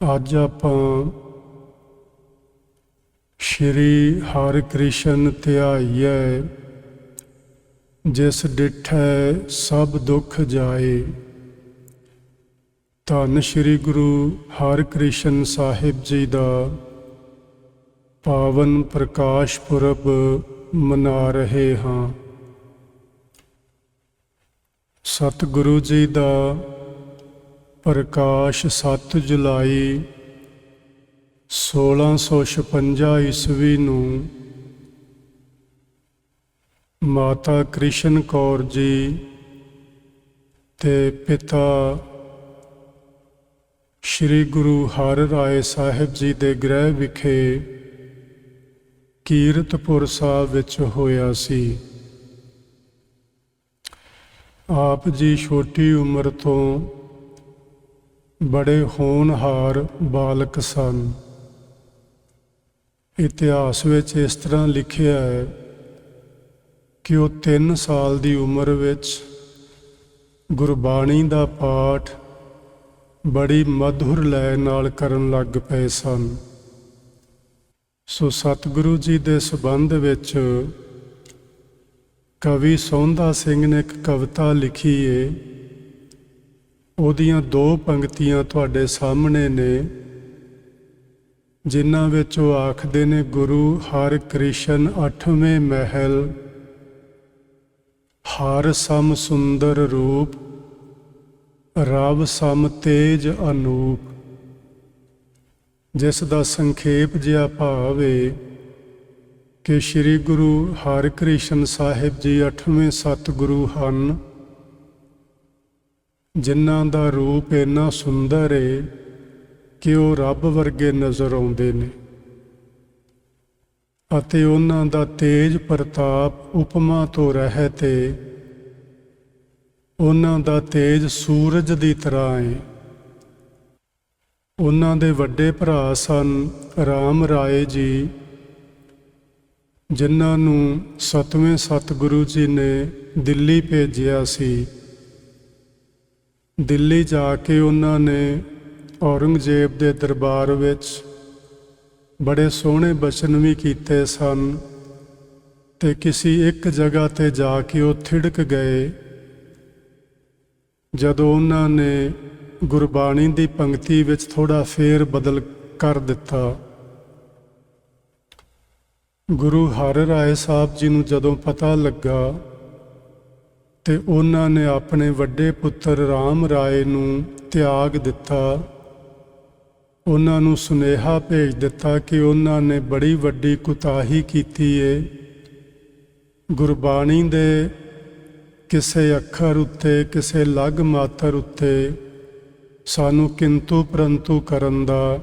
ਅੱਜ ਆਪਾਂ ਸ਼੍ਰੀ ਹਰਿਕ੍ਰਿਸ਼ਨ ਧਿਆਈਐ, ਜਿਸ ਡਿਠੈ ਸਭ ਦੁੱਖ ਜਾਏ। ਧੰਨ ਸ਼੍ਰੀ ਗੁਰੂ ਹਰਿਕ੍ਰਿਸ਼ਨ ਸਾਹਿਬ ਜੀ ਦਾ ਪਾਵਨ ਪ੍ਰਕਾਸ਼ ਪੁਰਬ ਮਨਾ ਰਹੇ ਹਾਂ। ਸਤਿਗੁਰੂ ਜੀ ਦਾ ਪ੍ਰਕਾਸ਼ 7 ਜੁਲਾਈ 1656 ਈਸਵੀ ਨੂੰ ਮਾਤਾ ਕ੍ਰਿਸ਼ਨ ਕੌਰ ਜੀ ਤੇ ਪਿਤਾ ਸ੍ਰੀ ਗੁਰੂ ਹਰ ਰਾਏ ਸਾਹਿਬ ਜੀ ਦੇ ਗ੍ਰਹਿ ਵਿਖੇ ਕੀਰਤਪੁਰ ਸਾਹਿਬ ਵਿੱਚ ਹੋਇਆ ਸੀ। ਆਪ ਜੀ ਛੋਟੀ ਉਮਰ ਤੋਂ ਬੜੇ ਹੋਣਹਾਰ ਬਾਲਕ ਸਨ। ਇਤਿਹਾਸ ਵਿੱਚ ਇਸ ਤਰ੍ਹਾਂ ਲਿਖਿਆ ਹੈ ਕਿ ਉਹ 3 ਸਾਲ ਦੀ ਉਮਰ ਵਿੱਚ ਗੁਰਬਾਣੀ ਦਾ ਪਾਠ ਬੜੀ ਮਧੁਰ ਲੈ ਨਾਲ ਕਰਨ ਲੱਗ ਪਏ ਸਨ। ਸੋ ਸਤਿਗੁਰੂ ਜੀ ਦੇ ਸਬੰਧ ਵਿੱਚ ਕਵੀ ਸੌਂਦਾ ਸਿੰਘ ਨੇ ਇੱਕ ਕਵਿਤਾ ਲਿਖੀ ਏ ਉਹਦੀਆਂ ਦੋ ਪੰਕਤੀਆਂ ਤੁਹਾਡੇ ਸਾਹਮਣੇ ਨੇ, ਜਿਨ੍ਹਾਂ ਵਿੱਚ ਉਹ ਆਖਦੇ ਨੇ, ਗੁਰੂ ਹਰ ਕ੍ਰਿਸ਼ਨ ਅਠਵੇਂ ਮਹਿਲ, ਹਰ ਸਮ ਸੁੰਦਰ ਰੂਪ, ਰਵ ਸਮ ਤੇਜ ਅਨੂਪ। ਜਿਸ ਦਾ ਸੰਖੇਪ ਜਿਹਾ ਭਾਵ ਹੈ ਕਿ ਸ੍ਰੀ ਗੁਰੂ ਹਰਿਕ੍ਰਿਸ਼ਨ ਸਾਹਿਬ ਜੀ 8ਵੇਂ ਸਤਿਗੁਰੂ ਹਨ ਜਿਨ੍ਹਾਂ ਦਾ ਰੂਪ ਇੰਨਾ ਸੁੰਦਰ ਏ ਕਿ ਉਹ ਰੱਬ ਵਰਗੇ ਨਜ਼ਰ ਆਉਂਦੇ ਨੇ ਅਤੇ ਉਹਨਾਂ ਦਾ ਤੇਜ ਪ੍ਰਤਾਪ ਉਪਮਾ ਤੋਂ ਰਹਿਤ ਹੈ ਉਹਨਾਂ ਦਾ ਤੇਜ ਸੂਰਜ ਦੀ ਤਰ੍ਹਾਂ ਏ। ਉਹਨਾਂ ਦੇ ਵੱਡੇ ਭਰਾ ਸਨ ਰਾਮ ਰਾਏ ਜੀ, ਜਿਨ੍ਹਾਂ ਨੂੰ ਸਤਵੇਂ ਸਤਿਗੁਰੂ ਜੀ ਨੇ ਦਿੱਲੀ ਭੇਜਿਆ ਸੀ। ਦਿੱਲੀ ਜਾ ਕੇ ਉਹਨਾਂ ਨੇ ਔਰੰਗਜ਼ੇਬ ਦੇ ਦਰਬਾਰ ਵਿੱਚ ਬੜੇ ਸੋਹਣੇ ਬਚਨ ਵੀ ਕੀਤੇ ਸਨ ਤੇ ਕਿਸੇ ਇੱਕ ਜਗ੍ਹਾ ਤੇ ਜਾ ਕੇ ਉਹ ਥਿੜਕ ਗਏ। ਜਦੋਂ ਉਹਨਾਂ ਨੇ ਗੁਰਬਾਣੀ ਦੀ ਪੰਕਤੀ ਵਿੱਚ ਥੋੜਾ ਫੇਰ ਬਦਲ ਕਰ ਦਿੱਤਾ। ਗੁਰੂ ਹਰ ਰਾਏ ਸਾਹਿਬ ਜੀ ਨੂੰ ਜਦੋਂ ਪਤਾ ਲੱਗਾ ਤੇ ਉਹਨਾਂ ਨੇ ਆਪਣੇ ਵੱਡੇ ਪੁੱਤਰ ਰਾਮ ਰਾਏ ਨੂੰ ਤਿਆਗ ਦਿੱਤਾ। ਉਹਨਾਂ ਨੂੰ ਸੁਨੇਹਾ ਭੇਜ ਦਿੱਤਾ ਕਿ ਉਹਨਾਂ ਨੇ ਬੜੀ ਵੱਡੀ ਕੁਤਾਹੀ ਕੀਤੀ ਏ। ਗੁਰਬਾਣੀ ਦੇ ਕਿਸੇ ਅੱਖਰ ਉੱਤੇ, ਕਿਸੇ ਲਗ ਮਾਤਰ ਉੱਤੇ ਸਾਨੂੰ ਕਿੰਤੂ ਪਰੰਤੂ ਕਰਨ ਦਾ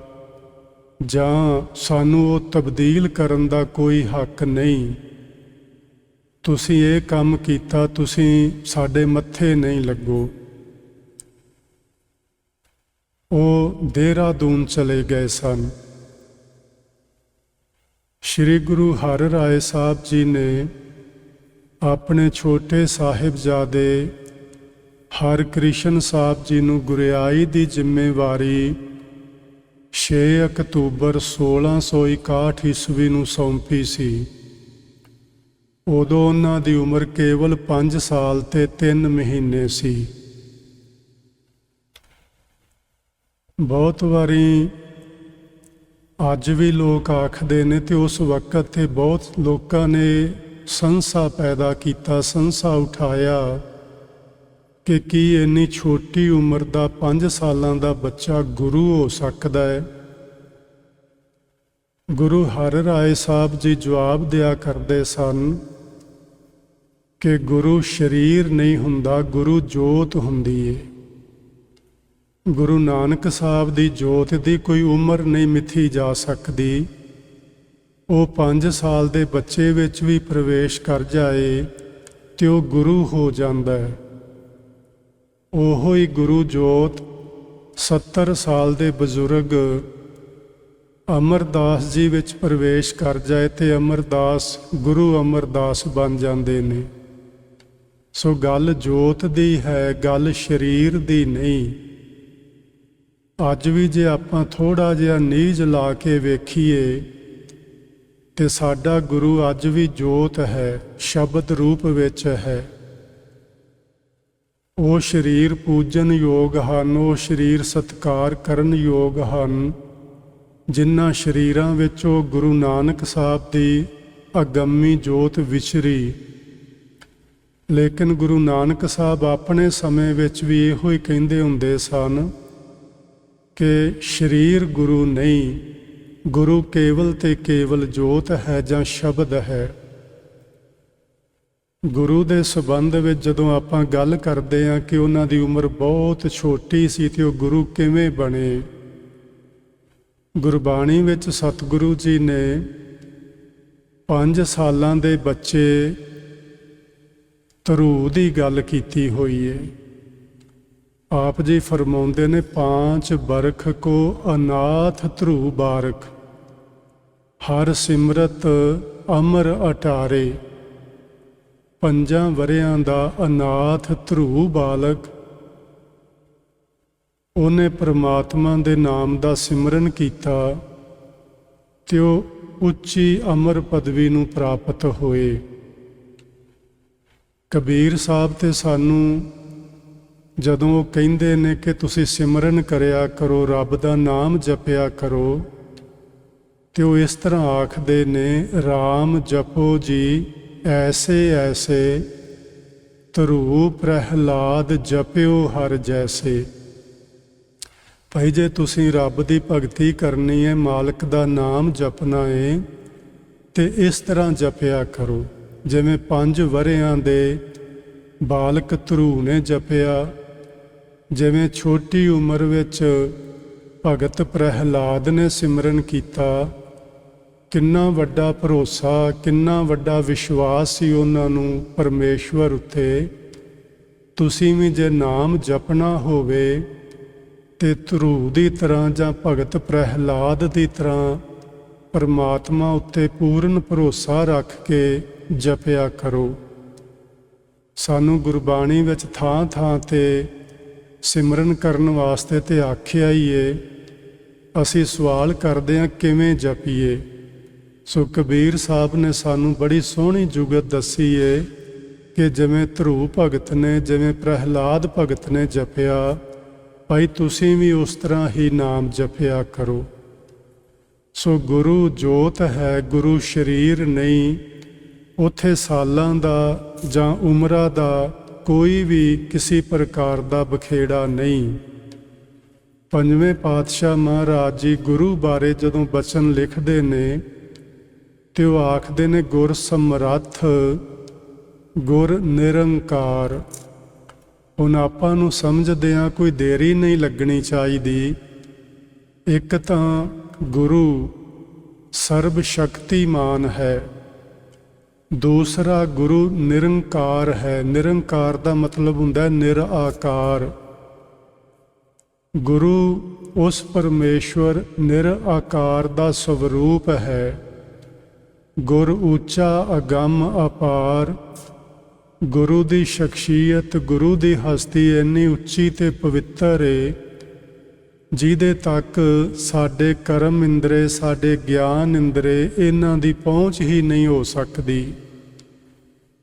ਜਾਂ ਸਾਨੂੰ ਉਹ ਤਬਦੀਲ ਕਰਨ ਦਾ ਕੋਈ ਹੱਕ ਨਹੀਂ। ਤੁਸੀਂ ਇਹ ਕੰਮ ਕੀਤਾ, ਤੁਸੀਂ ਸਾਡੇ ਮੱਥੇ ਨਹੀਂ ਲੱਗੋ। ਉਹ ਦੇਹਰਾਦੂਨ ਚਲੇ ਗਏ ਸਨ। ਸ੍ਰੀ ਗੁਰੂ ਹਰ ਰਾਏ ਸਾਹਿਬ ਜੀ ਨੇ ਆਪਣੇ ਛੋਟੇ ਸਾਹਿਬਜ਼ਾਦੇ ਹਰਕ੍ਰਿਸ਼ਨ ਸਾਹਿਬ ਜੀ ਨੂੰ ਗੁਰਿਆਈ ਦੀ ਜ਼ਿੰਮੇਵਾਰੀ 6 ਅਕਤੂਬਰ 1661 ਈਸਵੀ ਨੂੰ ਸੌਂਪੀ ਸੀ। ਉਦੋਂ ਉਹਨਾਂ ਦੀ ਉਮਰ ਕੇਵਲ 5 ਸਾਲ ਤੇ 3 ਮਹੀਨੇ ਸੀ। ਬਹੁਤ ਵਾਰੀ ਅੱਜ ਵੀ ਲੋਕ ਆਖਦੇ ਨੇ ਤੇ ਉਸ ਵਕਤ ਤੇ ਬਹੁਤ ਲੋਕਾਂ ਨੇ ਸੰਸਾ ਪੈਦਾ ਕੀਤਾ, ਸੰਸਾ ਉਠਾਇਆ ਕਿ ਕੀ ਇੰਨੀ ਛੋਟੀ ਉਮਰ ਦਾ 5 ਸਾਲਾਂ ਦਾ ਬੱਚਾ ਗੁਰੂ ਹੋ ਸਕਦਾ ਹੈ। ਗੁਰੂ ਹਰ ਰਾਏ ਸਾਹਿਬ ਜੀ ਜਵਾਬ ਦਿਆ ਕਰਦੇ ਸਨ ਕਿ ਗੁਰੂ ਸ਼ਰੀਰ ਨਹੀਂ ਹੁੰਦਾ, ਗੁਰੂ ਜੋਤ ਹੁੰਦੀ ਏ। ਗੁਰੂ ਨਾਨਕ ਸਾਹਿਬ ਦੀ ਜੋਤ ਦੀ ਕੋਈ ਉਮਰ ਨਹੀਂ ਮਿੱਥੀ ਜਾ ਸਕਦੀ। ਉਹ 5 ਸਾਲ ਦੇ ਬੱਚੇ ਵਿੱਚ ਵੀ ਪ੍ਰਵੇਸ਼ ਕਰ ਜਾਏ ਤੇ ਉਹ ਗੁਰੂ ਹੋ ਜਾਂਦਾ ਹੈ। ਉਹੋ ਹੀ ਗੁਰੂ ਜੋਤ 70 ਸਾਲ ਦੇ ਬਜ਼ੁਰਗ ਅਮਰਦਾਸ ਜੀ ਵਿੱਚ ਪ੍ਰਵੇਸ਼ ਕਰ ਜਾਏ ਤੇ ਅਮਰਦਾਸ, ਗੁਰੂ ਅਮਰਦਾਸ ਬਣ ਜਾਂਦੇ ਨੇ। ਸੋ ਗੱਲ ਜੋਤ ਦੀ ਹੈ, ਗੱਲ ਸਰੀਰ ਦੀ ਨਹੀਂ। ਅੱਜ ਵੀ ਜੇ ਆਪਾਂ ਥੋੜਾ ਜਿਹਾ ਨੀਜ ਲਾ ਕੇ ਵੇਖੀਏ, ਤੇ ਸਾਡਾ ਗੁਰੂ ਅੱਜ ਵੀ ਜੋਤ ਹੈ, ਸ਼ਬਦ ਰੂਪ ਵਿੱਚ ਹੈ। ਉਹ ਸਰੀਰ ਪੂਜਨ ਯੋਗ ਹਨ, ਉਹ ਸਰੀਰ ਸਤਕਾਰ ਕਰਨ ਯੋਗ ਹਨ। ਜਿਨ੍ਹਾਂ ਸਰੀਰਾਂ ਵਿੱਚ ਉਹ ਗੁਰੂ ਨਾਨਕ ਸਾਹਿਬ ਦੀ ਅਗੰਮੀ ਜੋਤ ਵਿਚਰੀ ਲੇਕਿਨ ਗੁਰੂ ਨਾਨਕ ਸਾਹਿਬ ਆਪਣੇ ਸਮੇਂ ਵਿੱਚ ਵੀ ਇਹੋ ਹੀ ਕਹਿੰਦੇ ਹੁੰਦੇ ਸਨ ਕਿ ਸਰੀਰ ਗੁਰੂ ਨਹੀਂ, ਗੁਰੂ ਕੇਵਲ ਤੇ ਕੇਵਲ ਜੋਤ ਹੈ ਜਾਂ ਸ਼ਬਦ ਹੈ। ਗੁਰੂ ਦੇ ਸਬੰਧ ਵਿੱਚ ਜਦੋਂ ਆਪਾਂ ਗੱਲ ਕਰਦੇ ਹਾਂ ਕਿ ਉਹਨਾਂ ਦੀ ਉਮਰ ਬਹੁਤ ਛੋਟੀ ਸੀ ਤੇ ਉਹ ਗੁਰੂ ਕਿਵੇਂ ਬਣੇ, ਗੁਰਬਾਣੀ ਵਿੱਚ ਸਤਿਗੁਰੂ ਜੀ ਨੇ 5 ਸਾਲਾਂ ਦੇ ਬੱਚੇ ਧਰੂ ਦੀ ਗੱਲ ਕੀਤੀ ਹੋਈ ਹੈ ਆਪ ਜੀ ਫਰਮਾਉਂਦੇ ਨੇ, ਪਾਂਚ ਬਰਖ ਕੋ ਅਨਾਥ ਧਰੂ ਬਾਰਕ ਹਰ ਸਿਮਰਤ ਅਮਰ ਅਟਾਰੇ, ਪੰਜਾਂ ਵਰਿਆਂ ਦਾ ਅਨਾਥ ਧਰੂ ਬਾਲਕ। ਉਹਨੇ ਪ੍ਰਮਾਤਮਾ ਦੇ ਨਾਮ ਦਾ ਸਿਮਰਨ ਕੀਤਾ, ਤੇ ਉਹ ਉੱਚੀ ਅਮਰ ਪਦਵੀ ਨੂੰ ਪ੍ਰਾਪਤ ਹੋਏ। ਕਬੀਰ ਸਾਹਿਬ ਤੇ ਸਾਨੂੰ ਜਦੋਂ ਉਹ ਕਹਿੰਦੇ ਨੇ ਕਿ ਤੁਸੀਂ ਸਿਮਰਨ ਕਰਿਆ ਕਰੋ, ਰੱਬ ਦਾ ਨਾਮ ਜਪਿਆ ਕਰੋ, ਤੇ ਉਹ ਇਸ ਤਰ੍ਹਾਂ ਆਖਦੇ ਨੇ RAM ਜਪੋ ਜੀ, ਐਸੇ ਐਸੇ ਧਰੂ ਪ੍ਰਹਿਲਾਦ ਜਪਿਓ ਹਰ ਜੈਸੇ। ਭਾਈ ਜੇ ਤੁਸੀਂ ਰੱਬ ਦੀ ਭਗਤੀ ਕਰਨੀ ਹੈ, ਮਾਲਕ ਦਾ ਨਾਮ ਜਪਣਾ ਹੈ ਤੇ ਇਸ ਤਰ੍ਹਾਂ ਜਪਿਆ ਕਰੋ। ਜਿਵੇਂ ਪੰਜ ਵਰਿਆਂ ਦੇ ਬਾਲਕ ਧਰੂ ਨੇ ਜਪਿਆ, ਜਿਵੇਂ ਛੋਟੀ ਉਮਰ ਵਿੱਚ ਭਗਤ ਪ੍ਰਹਿਲਾਦ ਨੇ ਸਿਮਰਨ ਕੀਤਾ, ਕਿੰਨਾ ਵੱਡਾ ਭਰੋਸਾ, ਕਿੰਨਾ ਵੱਡਾ ਵਿਸ਼ਵਾਸ ਸੀ ਉਹਨਾਂ ਨੂੰ ਪਰਮੇਸ਼ਵਰ ਉੱਤੇ। ਤੁਸੀਂ ਵੀ ਜੇ ਨਾਮ ਜਪਣਾ ਹੋਵੇ ਤੇ ਧਰੂ ਦੀ ਤਰ੍ਹਾਂ ਜਾਂ ਭਗਤ ਪ੍ਰਹਿਲਾਦ ਦੀ ਤਰ੍ਹਾਂ ਪਰਮਾਤਮਾ ਉੱਤੇ ਪੂਰਨ ਭਰੋਸਾ ਰੱਖ ਕੇ ਜਪਿਆ ਕਰੋ। ਸਾਨੂੰ ਗੁਰਬਾਣੀ ਵਿੱਚ ਥਾਂ ਥਾਂ ਤੇ ਸਿਮਰਨ ਕਰਨ ਵਾਸਤੇ ਤੇ ਆਖਿਆ ਹੀ ਏ, ਅਸੀਂ ਸਵਾਲ ਕਰਦੇ ਹਾਂ ਕਿਵੇਂ ਜਪੀਏ? ਸੋ ਕਬੀਰ ਸਾਹਿਬ ਨੇ ਸਾਨੂੰ ਬੜੀ ਸੋਹਣੀ ਜੁਗਤ ਦੱਸੀ ਏ ਕਿ ਜਿਵੇਂ ਧਰੂ ਭਗਤ ਨੇ, ਜਿਵੇਂ ਪ੍ਰਹਿਲਾਦ ਭਗਤ ਨੇ ਜਪਿਆ, ਭਾਈ ਤੁਸੀਂ ਵੀ ਉਸ ਤਰ੍ਹਾਂ ਹੀ ਨਾਮ ਜਪਿਆ ਕਰੋ। ਸੋ ਗੁਰੂ ਜੋਤ ਹੈ, ਗੁਰੂ ਸ਼ਰੀਰ ਨਹੀਂ ਉੱਥੇ ਸਾਲਾਂ ਦਾ ਜਾਂ ਉਮਰਾਂ ਦਾ ਕੋਈ ਵੀ ਕਿਸੇ ਪ੍ਰਕਾਰ ਦਾ ਬਖੇੜਾ ਨਹੀਂ। ਪੰਜਵੇਂ ਪਾਤਸ਼ਾਹ ਮਹਾਰਾਜ ਜੀ ਗੁਰੂ ਬਾਰੇ ਜਦੋਂ ਬਚਨ ਲਿਖਦੇ ਨੇ ਤੇ ਉਹ ਆਖਦੇ ਨੇ, ਗੁਰ ਸਮਰੱਥ, ਗੁਰ ਨਿਰੰਕਾਰ। ਹੁਣ ਆਪਾਂ ਨੂੰ ਸਮਝਦੇ ਆ, ਕੋਈ ਦੇਰੀ ਨਹੀਂ ਲੱਗਣੀ ਚਾਹੀਦੀ। ਇੱਕ ਤਾਂ ਗੁਰੂ ਸਰਬ ਸ਼ਕਤੀਮਾਨ ਹੈ। ਦੂਸਰਾ ਗੁਰੂ ਨਿਰੰਕਾਰ ਹੈ। ਨਿਰੰਕਾਰ ਦਾ ਮਤਲਬ ਹੁੰਦਾ ਹੈ ਨਿਰਾਕਾਰ। ਗੁਰੂ ਉਸ ਪਰਮੇਸ਼ਵਰ ਨਿਰਾਕਾਰ ਦਾ ਸਵਰੂਪ ਹੈ। ਗੁਰ ਉੱਚਾ, ਅਗੰਮ, ਅਪਾਰ। ਗੁਰੂ ਦੀ ਸ਼ਖਸੀਅਤ, ਗੁਰੂ ਦੀ ਹਸਤੀ ਇੰਨੀ ਉੱਚੀ ਤੇ ਪਵਿੱਤਰ ਏ ਜਿਹਦੇ ਤੱਕ ਸਾਡੇ ਕਰਮ ਇੰਦਰੇ, ਸਾਡੇ ਗਿਆਨ ਇੰਦਰੇ ਇਹਨਾਂ ਦੀ ਪਹੁੰਚ ਹੀ ਨਹੀਂ ਹੋ ਸਕਦੀ।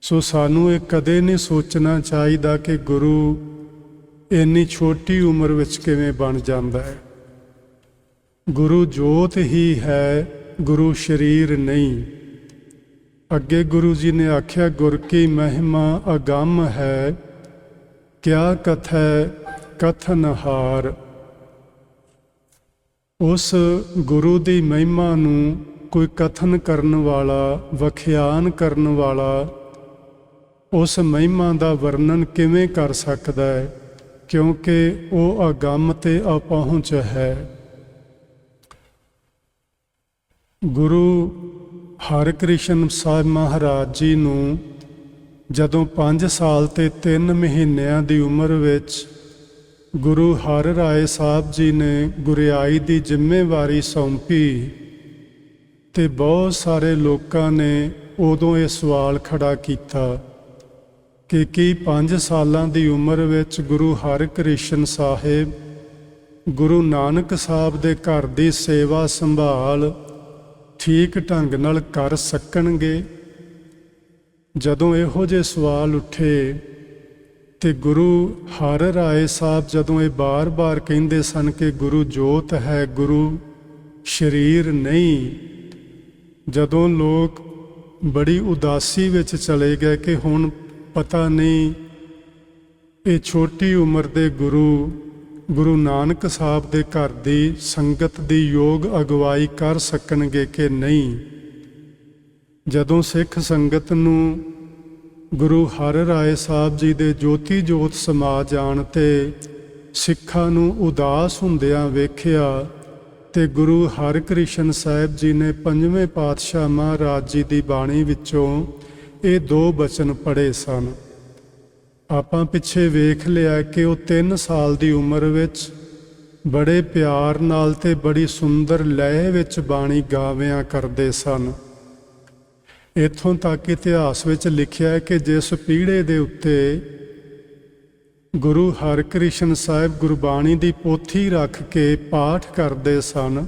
ਸੋ ਸਾਨੂੰ ਇਹ ਕਦੇ ਨਹੀਂ ਸੋਚਣਾ ਚਾਹੀਦਾ ਕਿ ਗੁਰੂ ਇੰਨੀ ਛੋਟੀ ਉਮਰ ਵਿੱਚ ਕਿਵੇਂ ਬਣ ਜਾਂਦਾ ਹੈ। ਗੁਰੂ ਜੋਤ ਹੀ ਹੈ, ਗੁਰੂ ਸ਼ਰੀਰ ਨਹੀਂ। ਅੱਗੇ ਗੁਰੂ ਜੀ ਨੇ ਆਖਿਆ, ਗੁਰ ਕੀ ਮਹਿਮਾ ਅਗੰਮ ਹੈ, ਕਿਆ ਕਥੈ ਕਥਨ ਹਾਰ। ਉਸ ਗੁਰੂ ਦੀ ਮਹਿਮਾ ਨੂੰ ਕੋਈ ਕਥਨ ਕਰਨ ਵਾਲਾ, ਵਖਿਆਨ ਕਰਨ ਵਾਲਾ, ਉਸ ਮਹਿਮਾ ਦਾ ਵਰਣਨ ਕਿਵੇਂ ਕਰ ਸਕਦਾ ਹੈ? ਕਿਉਂਕਿ ਉਹ ਅਗੰਮ ਤੇ ਅਪਹੁੰਚ ਹੈ। ਗੁਰੂ ਹਰਿਕ੍ਰਿਸ਼ਨ ਸਾਹਿਬ ਮਹਾਰਾਜ ਜੀ ਨੂੰ ਜਦੋਂ 5 ਸਾਲ ਤੇ 3 ਮਹੀਨਿਆਂ ਦੀ ਉਮਰ ਵਿੱਚ ਗੁਰੂ ਹਰ ਰਾਏ ਸਾਹਿਬ ਜੀ ਨੇ ਗੁਰਿਆਈ ਦੀ ਜ਼ਿੰਮੇਵਾਰੀ ਸੌਂਪੀ ਤੇ ਬਹੁਤ ਸਾਰੇ ਲੋਕਾਂ ਨੇ ਉਦੋਂ ਇਹ ਸਵਾਲ ਖੜਾ ਕੀਤਾ ਕਿ ਕੀ 5 ਸਾਲਾਂ ਦੀ ਉਮਰ ਵਿੱਚ ਗੁਰੂ ਹਰਿਕ੍ਰਿਸ਼ਨ ਸਾਹਿਬ, ਗੁਰੂ ਨਾਨਕ ਸਾਹਿਬ ਦੇ ਘਰ ਦੀ ਸੇਵਾ ਸੰਭਾਲ ਠੀਕ ਢੰਗ ਨਾਲ ਕਰ ਸਕਣਗੇ? ਜਦੋਂ ਇਹੋ ਜਿਹੇ ਸਵਾਲ ਉੱਠੇ ਤੇ ਗੁਰੂ ਹਰ ਰਾਏ ਸਾਹਿਬ ਜਦੋਂ ਇਹ ਬਾਰ-ਬਾਰ ਕਹਿੰਦੇ ਸਨ ਕਿ ਗੁਰੂ ਜੋਤ ਹੈ, ਗੁਰੂ ਸ਼ਰੀਰ ਨਹੀਂ, ਜਦੋਂ ਲੋਕ ਬੜੀ ਉਦਾਸੀ ਵਿੱਚ ਚਲੇ ਗਏ ਕਿ ਹੁਣ ਪਤਾ ਨਹੀਂ ਇਹ ਛੋਟੀ ਉਮਰ ਦੇ ਗੁਰੂ ਗੁਰੂ ਨਾਨਕ ਸਾਹਿਬ ਦੇ ਘਰ ਦੀ ਸੰਗਤ ਦੀ ਯੋਗ ਅਗਵਾਈ ਕਰ ਸਕਣਗੇ ਕਿ ਨਹੀਂ? ਜਦੋਂ ਸਿੱਖ ਸੰਗਤ ਨੂੰ ਗੁਰੂ ਹਰ ਰਾਏ ਸਾਹਿਬ ਜੀ ਦੇ ਜੋਤੀ ਜੋਤ ਸਮਾ ਜਾਣ ਤੇ ਸਿੱਖਾਂ ਨੂੰ ਉਦਾਸ ਹੁੰਦਿਆਂ ਵੇਖਿਆ ਤੇ ਗੁਰੂ ਹਰਿਕ੍ਰਿਸ਼ਨ ਸਾਹਿਬ ਜੀ ਨੇ ਪੰਜਵੇਂ ਪਾਤਸ਼ਾਹ ਮਹਾਰਾਜ ਜੀ ਦੀ ਬਾਣੀ ਵਿੱਚੋਂ ਇਹ ਦੋ ਬਚਨ ਪੜ੍ਹੇ ਸਨ। ਆਪਾਂ ਪਿੱਛੇ ਵੇਖ ਲਿਆ ਕਿ ਉਹ 3 ਸਾਲ ਦੀ ਉਮਰ ਵਿੱਚ ਬੜੇ ਪਿਆਰ ਨਾਲ ਤੇ ਬੜੀ ਸੁੰਦਰ ਲਹਿ ਵਿੱਚ ਬਾਣੀ ਗਾਵਿਆਂ ਕਰਦੇ ਸਨ। ਇਥੋਂ ਤੱਕ ਇਤਿਹਾਸ ਵਿੱਚ ਲਿਖਿਆ ਹੈ ਕਿ ਜਿਸ ਪੀੜ੍ਹੇ ਦੇ ਉੱਤੇ ਗੁਰੂ ਹਰਿਕ੍ਰਿਸ਼ਨ ਸਾਹਿਬ ਗੁਰਬਾਣੀ ਦੀ ਪੋਥੀ ਰੱਖ ਕੇ ਪਾਠ ਕਰਦੇ ਸਨ,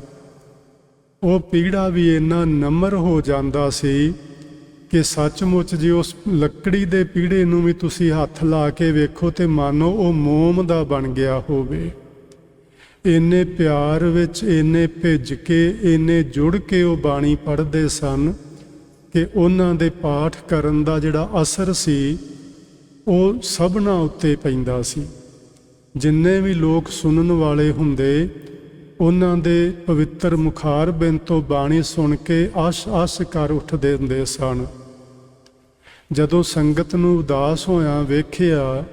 ਉਹ ਪੀੜਾ ਵੀ ਇੰਨਾ ਨਮਰ ਹੋ ਜਾਂਦਾ ਸੀ ਕਿ ਸੱਚਮੁੱਚ ਜੇ ਉਸ ਲੱਕੜੀ ਦੇ ਪੀੜੇ ਨੂੰ ਵੀ ਤੁਸੀਂ ਹੱਥ ਲਾ ਕੇ ਵੇਖੋ ਤੇ ਮਾਨੋ ਉਹ ਮੋਮ ਦਾ ਬਣ ਗਿਆ ਹੋਵੇ। ਇੰਨੇ ਪਿਆਰ ਵਿੱਚ, ਇੰਨੇ ਭਿੱਜ ਕੇ, ਇੰਨੇ ਜੁੜ ਕੇ ਉਹ ਬਾਣੀ ਪੜ੍ਹਦੇ ਸਨ। ਕਿ ਉਹਨਾਂ ਦੇ ਪਾਠ ਕਰਨ ਦਾ ਜਿਹੜਾ ਅਸਰ ਸੀ, ਉਹ ਸਭਨਾ ਉੱਤੇ ਪੈਂਦਾ ਸੀ। ਜਿੰਨੇ ਵੀ ਲੋਕ ਸੁਣਨ ਵਾਲੇ ਹੁੰਦੇ, ਉਹਨਾਂ ਦੇ ਪਵਿੱਤਰ ਮੁਖਾਰ ਬਿੰਦ ਤੋਂ ਬਾਣੀ ਸੁਣ ਕੇ ਆਸ ਆਸ ਕਰ ਉੱਠਦੇ ਹੁੰਦੇ ਸਨ। ਜਦੋਂ ਸੰਗਤ ਨੂੰ ਉਦਾਸ ਹੋਇਆ ਵੇਖਿਆ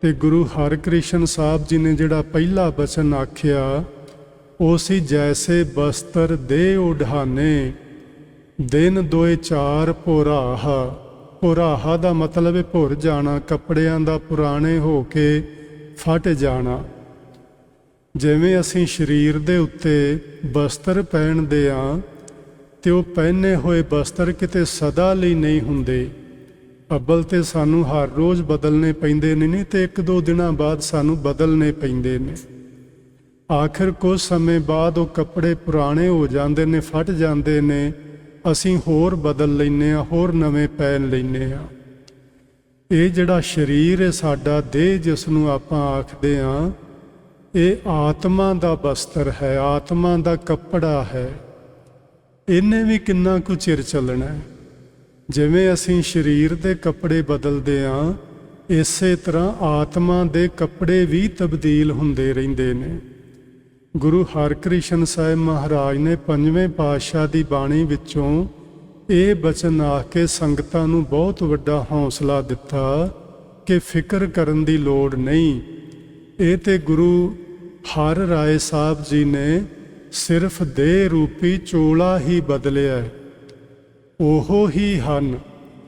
ਤੇ ਗੁਰੂ ਹਰਿਕ੍ਰਿਸ਼ਨ ਸਾਹਿਬ ਜੀ ਨੇ ਜਿਹੜਾ ਪਹਿਲਾ ਬਚਨ ਆਖਿਆ, ਉਹ ਸੀ, ਜੈਸੇ ਬਸਤਰ ਦੇ ਉਢਾਨੇ ਦਿਨ ਦੋਏ ਚਾਰ ਪੁਰਾਹ ਪੁਰਾਹਾ ਦਾ ਮਤਲਬ ਹੈ ਭੁਰ ਜਾਣਾ, ਕੱਪੜਿਆਂ ਦਾ ਪੁਰਾਣੇ ਹੋ ਕੇ ਫਟ ਜਾਣਾ। ਜਿਵੇਂ ਅਸੀਂ ਸਰੀਰ ਦੇ ਉੱਤੇ ਬਸਤਰ ਪਹਿਨਦੇ ਆ ਤੇ ਉਹ ਪਹਿਨੇ ਹੋਏ ਬਸਤਰ ਕਿਤੇ ਸਦਾ ਲਈ ਨਹੀਂ ਹੁੰਦੇ। ਅੱਬਲ ਤੇ ਸਾਨੂੰ ਹਰ ਰੋਜ਼ ਬਦਲਨੇ ਪੈਂਦੇ ਨੇ, ਨਹੀਂ ਤੇ ਇੱਕ ਦੋ ਦਿਨਾਂ ਬਾਅਦ ਸਾਨੂੰ ਬਦਲਨੇ ਪੈਂਦੇ ਨੇ। ਆਖਿਰ ਕੁਝ ਸਮੇਂ ਬਾਅਦ ਉਹ ਕੱਪੜੇ ਪੁਰਾਣੇ ਹੋ ਜਾਂਦੇ ਨੇ, ਫਟ ਜਾਂਦੇ ਨੇ ਅਸੀਂ ਹੋਰ ਬਦਲ ਲੈਨੇ ਆ, ਹੋਰ ਨਵੇਂ ਪਹਿਨ ਲੈਨੇ ਆ। ਇਹ ਜਿਹੜਾ ਸਰੀਰ ਹੈ, ਸਾਡਾ ਦੇਹ ਜਿਸ ਨੂੰ ਆਪਾਂ ਆਖਦੇ ਆ, ਇਹ ਆਤਮਾ ਦਾ ਬਸਤਰ ਹੈ, ਆਤਮਾ ਦਾ ਕੱਪੜਾ ਹੈ। ਇਹਨੇ ਵੀ ਕਿੰਨਾ ਕੁ ਚਿਰ ਚੱਲਣਾ ਹੈ? ਜਿਵੇਂ ਅਸੀਂ ਸਰੀਰ ਦੇ ਕੱਪੜੇ ਬਦਲਦੇ ਆ, ਇਸੇ ਤਰ੍ਹਾਂ ਆਤਮਾ ਦੇ ਕੱਪੜੇ ਵੀ ਤਬਦੀਲ ਹੁੰਦੇ ਰਹਿੰਦੇ ਨੇ। ਗੁਰੂ ਹਰਿਕ੍ਰਿਸ਼ਨ ਸਾਹਿਬ ਮਹਾਰਾਜ ਨੇ ਪੰਜਵੇਂ ਪਾਤਸ਼ਾਹ ਦੀ ਬਾਣੀ ਵਿੱਚੋਂ ਇਹ ਬਚਨ ਆਖ ਕੇ ਸੰਗਤਾਂ ਨੂੰ ਬਹੁਤ ਵੱਡਾ ਹੌਸਲਾ ਦਿੱਤਾ ਕਿ ਫਿਕਰ ਕਰਨ ਦੀ ਲੋੜ ਨਹੀਂ। ਇਹ ਤੇ ਗੁਰੂ ਹਰ ਰਾਏ ਸਾਹਿਬ ਜੀ ਨੇ ਸਿਰਫ ਦੇਹ ਰੂਪੀ ਚੋਲਾ ਹੀ ਬਦਲਿਆ। ਹੈ ਉਹੋ ਹੀ ਹਨ।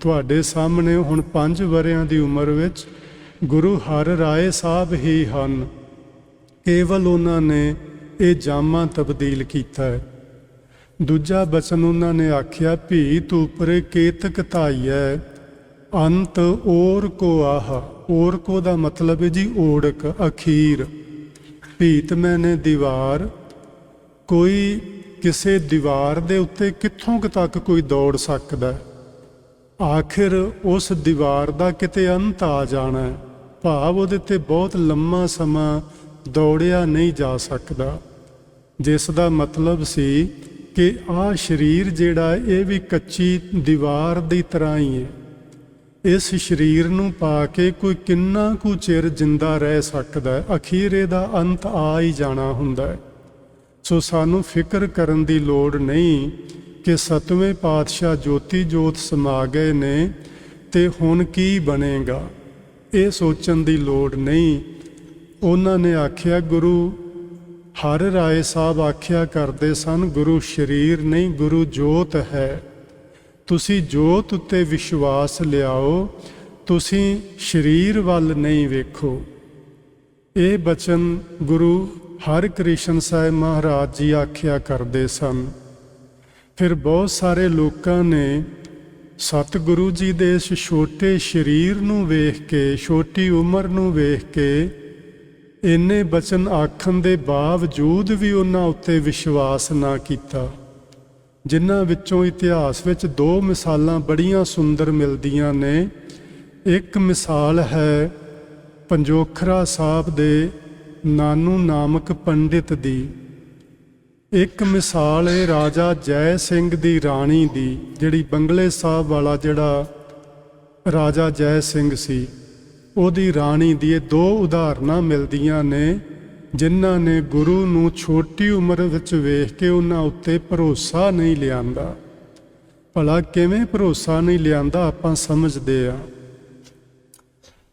ਤੁਹਾਡੇ ਸਾਹਮਣੇ ਹੁਣ 5 ਵਰਿਆਂ ਦੀ ਉਮਰ ਵਿੱਚ ਗੁਰੂ ਹਰ ਰਾਏ ਸਾਹਿਬ ਹੀ ਹਨ। ਕੇਵਲ ਉਹਨਾਂ ਨੇ ਇਹ ਜਾਮਾ ਤਬਦੀਲ ਕੀਤਾ ਹੈ। ਦੂਜਾ ਬਚਨ ਉਹਨਾਂ ਨੇ ਆਖਿਆ ਭੀ ਤੂਪਰੇ ਕੇਤਕ ਧਾਈਐ, ਅੰਤ ਔਰ ਕੋ ਆਹ। ਔਰ ਕੋ ਦਾ ਮਤਲਬ ਹੈ ਜੀ ਓੜਕ, ਅਖੀਰ। ਭੀਤ ਮੈਨੇ ਦੀਵਾਰ, ਕੋਈ ਕਿਸੇ ਦੀਵਾਰ ਦੇ ਉੱਤੇ ਕਿੱਥੋਂ ਤੱਕ ਕੋਈ ਦੌੜ ਸਕਦਾ ਆਖਿਰ ਉਸ ਦੀਵਾਰ ਦਾ ਕਿਤੇ ਅੰਤ ਆ ਜਾਣਾ ਭਾਵ ਉਹਦੇ ਤੇ ਬਹੁਤ ਲੰਮਾ ਸਮਾਂ ਦੌੜਿਆ ਨਹੀਂ ਜਾ ਸਕਦਾ। ਜਿਸ ਦਾ ਮਤਲਬ ਸੀ ਕਿ ਆਹ ਸਰੀਰ ਜਿਹੜਾ ਇਹ ਵੀ ਕੱਚੀ ਦੀਵਾਰ ਦੀ ਤਰ੍ਹਾਂ ਹੀ ਹੈ। ਇਸ ਸਰੀਰ ਨੂੰ ਪਾ ਕੇ ਕੋਈ ਕਿੰਨਾ ਕੁ ਚਿਰ ਜਿੰਦਾ ਰਹਿ ਸਕਦਾ ਹੈ, ਅਖੀਰ ਇਹਦਾ ਅੰਤ ਆ ਹੀ ਜਾਣਾ ਹੁੰਦਾ ਹੈ। ਸੋ ਸਾਨੂੰ ਫਿਕਰ ਕਰਨ ਦੀ ਲੋੜ ਨਹੀਂ ਕਿ ਸਤਵੇਂ ਪਾਤਸ਼ਾਹ ਜੋਤੀ ਜੋਤ ਸਮਾ ਗਏ ਨੇ ਤੇ ਹੁਣ ਕੀ ਬਣੇਗਾ, ਇਹ ਸੋਚਣ ਦੀ ਲੋੜ ਨਹੀਂ ਉਹਨਾਂ ਨੇ ਆਖਿਆ, ਗੁਰੂ, ਹਰ ਰਾਏ ਸਾਹਿਬ ਆਖਿਆ ਕਰਦੇ ਸਨ, ਗੁਰੂ ਸ਼ਰੀਰ ਨਹੀਂ, ਗੁਰੂ ਜੋਤ ਹੈ। ਤੁਸੀਂ ਜੋਤ ਉੱਤੇ ਵਿਸ਼ਵਾਸ ਲਿਆਓ, ਤੁਸੀਂ ਸ਼ਰੀਰ ਵੱਲ ਨਹੀਂ ਵੇਖੋ। ਇਹ ਬਚਨ ਗੁਰੂ ਹਰਿਕ੍ਰਿਸ਼ਨ ਸਾਹਿਬ ਮਹਾਰਾਜ ਜੀ ਆਖਿਆ ਕਰਦੇ ਸਨ। ਫਿਰ ਬਹੁਤ ਸਾਰੇ ਲੋਕਾਂ ਨੇ ਸਤਿਗੁਰੂ ਜੀ ਦੇ ਇਸ ਛੋਟੇ ਸਰੀਰ ਨੂੰ ਵੇਖ ਕੇ, ਛੋਟੀ ਉਮਰ ਨੂੰ ਵੇਖ ਕੇ ਇੰਨੇ ਬਚਨ ਆਖਣ ਦੇ ਬਾਵਜੂਦ ਵੀ ਉਹਨਾਂ ਉੱਤੇ ਵਿਸ਼ਵਾਸ ਨਾ ਕੀਤਾ। ਜਿਨ੍ਹਾਂ ਵਿੱਚੋਂ ਇਤਿਹਾਸ ਵਿੱਚ ਦੋ ਮਿਸਾਲਾਂ ਬੜੀਆਂ ਸੁੰਦਰ ਮਿਲਦੀਆਂ ਨੇ। ਇੱਕ ਮਿਸਾਲ ਹੈ ਪੰਜੋਖਰਾ ਸਾਹਿਬ ਦੇ ਨਾਨੂ ਨਾਮਕ ਪੰਡਿਤ ਦੀ। ਇੱਕ ਮਿਸਾਲ ਹੈ ਰਾਜਾ ਜੈ ਸਿੰਘ ਦੀ ਰਾਣੀ ਦੀ, ਜਿਹੜੀ ਬੰਗਲੇ ਸਾਹਿਬ ਵਾਲਾ ਜਿਹੜਾ ਰਾਜਾ ਜੈ ਸਿੰਘ ਸੀ। ਉਹਦੀ ਰਾਣੀ ਦੀ ਇਹ ਦੋ ਉਦਾਹਰਨਾਂ ਮਿਲਦੀਆਂ ਨੇ, ਜਿਨ੍ਹਾਂ ਨੇ ਗੁਰੂ ਨੂੰ ਛੋਟੀ ਉਮਰ ਵਿੱਚ ਵੇਖ ਕੇ ਉਹਨਾਂ ਉੱਤੇ ਭਰੋਸਾ ਨਹੀਂ ਲਿਆਂਦਾ। ਭਲਾ ਕਿਵੇਂ ਭਰੋਸਾ ਨਹੀਂ ਲਿਆਂਦਾ ਆਪਾਂ ਸਮਝਦੇ ਆ।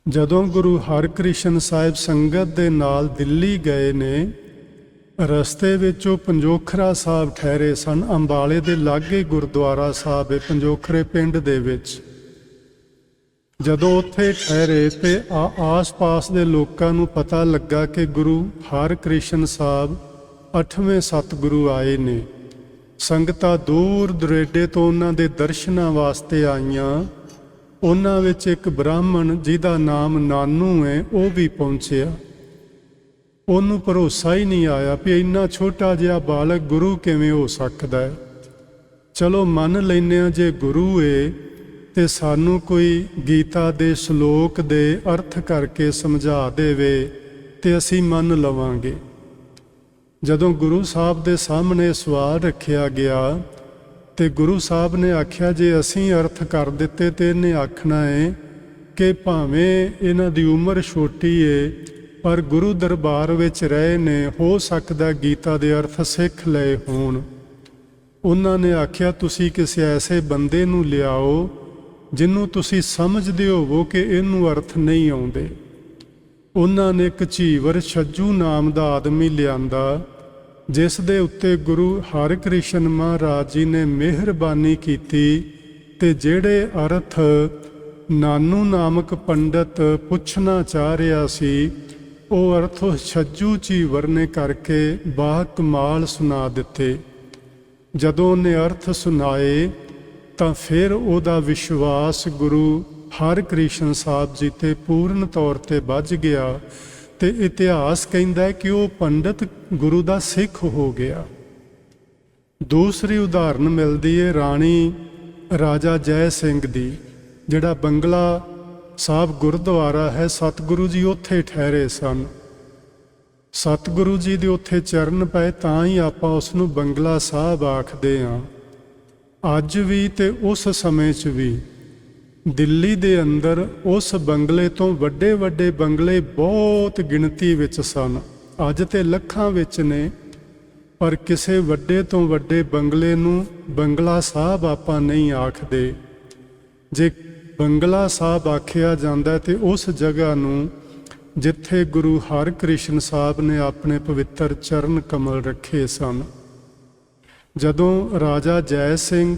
ਜਦੋਂ ਗੁਰੂ ਹਰਕ੍ਰਿਸ਼ਨ ਸਾਹਿਬ ਸੰਗਤ ਦੇ ਨਾਲ ਦਿੱਲੀ ਗਏ ਨੇ, ਰਸਤੇ ਵਿੱਚ ਉਹ ਪੰਜੋਖਰਾ ਸਾਹਿਬ ਠਹਿਰੇ ਸਨ, ਅੰਬਾਲੇ ਦੇ ਲਾਗੇ ਗੁਰਦੁਆਰਾ ਸਾਹਿਬ ਹੈ, ਪੰਜੋਖਰੇ ਪਿੰਡ ਦੇ ਵਿੱਚ। ਜਦੋਂ ਉੱਥੇ ਠਹਿਰੇ ਤੇ ਆਸ-ਪਾਸ ਦੇ ਲੋਕਾਂ ਨੂੰ ਪਤਾ ਲੱਗਾ ਕਿ ਗੁਰੂ ਹਰਕ੍ਰਿਸ਼ਨ ਸਾਹਿਬ ਅੱਠਵੇਂ ਸਤਿਗੁਰੂ ਆਏ ਨੇ। ਸੰਗਤਾਂ ਦੂਰ ਦੁਰੇਡੇ ਤੋਂ ਉਹਨਾਂ ਦੇ ਦਰਸ਼ਨਾਂ ਵਾਸਤੇ ਆਈਆਂ। ਉਹਨਾਂ ਵਿੱਚ ਇੱਕ ਬ੍ਰਾਹਮਣ ਜਿਹਦਾ ਨਾਮ ਨਾਨੂ ਹੈ, ਉਹ ਵੀ ਪਹੁੰਚਿਆ। ਉਹਨੂੰ ਭਰੋਸਾ ਹੀ ਨਹੀਂ ਆਇਆ ਵੀ ਇੰਨਾ ਛੋਟਾ ਜਿਹਾ ਬਾਲਕ ਗੁਰੂ ਕਿਵੇਂ ਹੋ ਸਕਦਾ ਹੈ। ਚਲੋ ਮੰਨ ਲੈਨੇ ਆ ਜੇ ਗੁਰੂ ਏ ਤੇ ਸਾਨੂੰ ਕੋਈ ਗੀਤਾ ਦੇ ਸ਼ਲੋਕ ਦੇ ਅਰਥ ਕਰਕੇ ਸਮਝਾ ਦੇਵੇ ਤੇ ਅਸੀਂ ਮੰਨ ਲਵਾਂਗੇ। ਜਦੋਂ ਗੁਰੂ ਸਾਹਿਬ ਦੇ ਸਾਹਮਣੇ ਸਵਾਲ ਰੱਖਿਆ ਗਿਆ ਤੇ ਗੁਰੂ ਸਾਹਿਬ ਨੇ ਆਖਿਆ, ਜੇ ਅਸੀਂ ਅਰਥ ਕਰ ਦਿੱਤੇ ਤੇ ਇਹਨੇ ਆਖਣਾ ਹੈ ਕਿ ਭਾਵੇਂ ਇਹਨਾਂ ਦੀ ਉਮਰ ਛੋਟੀ ਏ, ਪਰ ਗੁਰੂ ਦਰਬਾਰ ਵਿੱਚ ਰਹੇ ਨੇ, ਹੋ ਸਕਦਾ ਗੀਤਾ ਦੇ ਅਰਥ ਸਿੱਖ ਲਏ ਹੋਣ। ਉਹਨਾਂ ਨੇ ਆਖਿਆ, ਤੁਸੀਂ ਕਿਸੇ ਐਸੇ ਬੰਦੇ ਨੂੰ ਲਿਆਓ ਜਿਹਨੂੰ ਤੁਸੀਂ ਸਮਝਦੇ ਹੋਵੋ ਕਿ ਇਹਨੂੰ ਅਰਥ ਨਹੀਂ ਆਉਂਦੇ। ਉਹਨਾਂ ਨੇ ਇੱਕ ਝੀਵਰ ਛੱਜੂ ਨਾਮ ਦਾ ਆਦਮੀ ਲਿਆਂਦਾ, ਜਿਸ ਦੇ ਉੱਤੇ ਗੁਰੂ ਹਰਿਕ੍ਰਿਸ਼ਨ ਮਹਾਰਾਜ ਜੀ ਨੇ ਮਿਹਰਬਾਨੀ ਕੀਤੀ ਤੇ ਜਿਹੜੇ ਅਰਥ ਨਾਨੂ ਨਾਮਕ ਪੰਡਤ ਪੁੱਛਣਾ ਚਾਹ ਰਿਹਾ ਸੀ, ਉਹ ਅਰਥ ਛੱਜੂ ਝੀਵਰ ਨੇ ਕਰਕੇ ਬਾਹ ਕਮਾਲ ਸੁਣਾ ਦਿੱਤੇ। ਜਦੋਂ ਉਹਨੇ ਅਰਥ ਸੁਣਾਏ ਤਾਂ ਫਿਰ ਉਹਦਾ ਵਿਸ਼ਵਾਸ ਗੁਰੂ ਹਰਕ੍ਰਿਸ਼ਨ ਸਾਹਿਬ ਜੀ ਤੇ ਪੂਰਨ ਤੌਰ ਤੇ ਵੱਜ ਗਿਆ ਤੇ ਇਤਿਹਾਸ ਕਹਿੰਦਾ ਕਿ ਉਹ ਪੰਡਤ ਗੁਰੂ ਦਾ ਸਿੱਖ ਹੋ ਗਿਆ। ਦੂਸਰੀ ਉਦਾਹਰਨ ਮਿਲਦੀ ਹੈ ਰਾਣੀ ਰਾਜਾ ਜੈ ਸਿੰਘ ਦੀ, ਜਿਹੜਾ ਬੰਗਲਾ ਸਾਹਿਬ ਗੁਰਦੁਆਰਾ ਹੈ, ਸਤਿਗੁਰੂ ਜੀ ਉੱਥੇ ਠਹਿਰੇ ਸਨ। ਸਤਿਗੁਰੂ ਜੀ ਦੇ ਉੱਥੇ ਚਰਨ ਪਏ ਤਾਂ ਹੀ ਆਪਾਂ ਉਸ ਨੂੰ ਬੰਗਲਾ ਸਾਹਿਬ ਆਖਦੇ ਹਾਂ ਅੱਜ ਵੀ ਤੇ ਉਸ ਸਮੇਂ 'ਚ ਵੀ, ਦਿੱਲੀ ਦੇ ਅੰਦਰ ਉਸ ਬੰਗਲੇ ਤੋਂ ਵੱਡੇ ਵੱਡੇ ਬੰਗਲੇ ਬਹੁਤ ਗਿਣਤੀ ਵਿੱਚ ਸਨ। ਅੱਜ ਤੇ ਲੱਖਾਂ ਵਿੱਚ ਨੇ, ਪਰ ਕਿਸੇ ਵੱਡੇ ਤੋਂ ਵੱਡੇ ਬੰਗਲੇ ਨੂੰ ਬੰਗਲਾ ਸਾਹਿਬ ਆਪਾਂ ਨਹੀਂ ਆਖਦੇ। ਜੇ ਬੰਗਲਾ ਸਾਹਿਬ ਆਖਿਆ ਜਾਂਦਾ ਹੈ ਤੇ ਉਸ ਜਗ੍ਹਾ ਨੂੰ ਜਿੱਥੇ ਗੁਰੂ ਹਰਕ੍ਰਿਸ਼ਨ ਸਾਹਿਬ ਨੇ ਆਪਣੇ ਪਵਿੱਤਰ ਚਰਨ ਕਮਲ ਰੱਖੇ ਸਨ। ਜਦੋਂ ਰਾਜਾ ਜੈ ਸਿੰਘ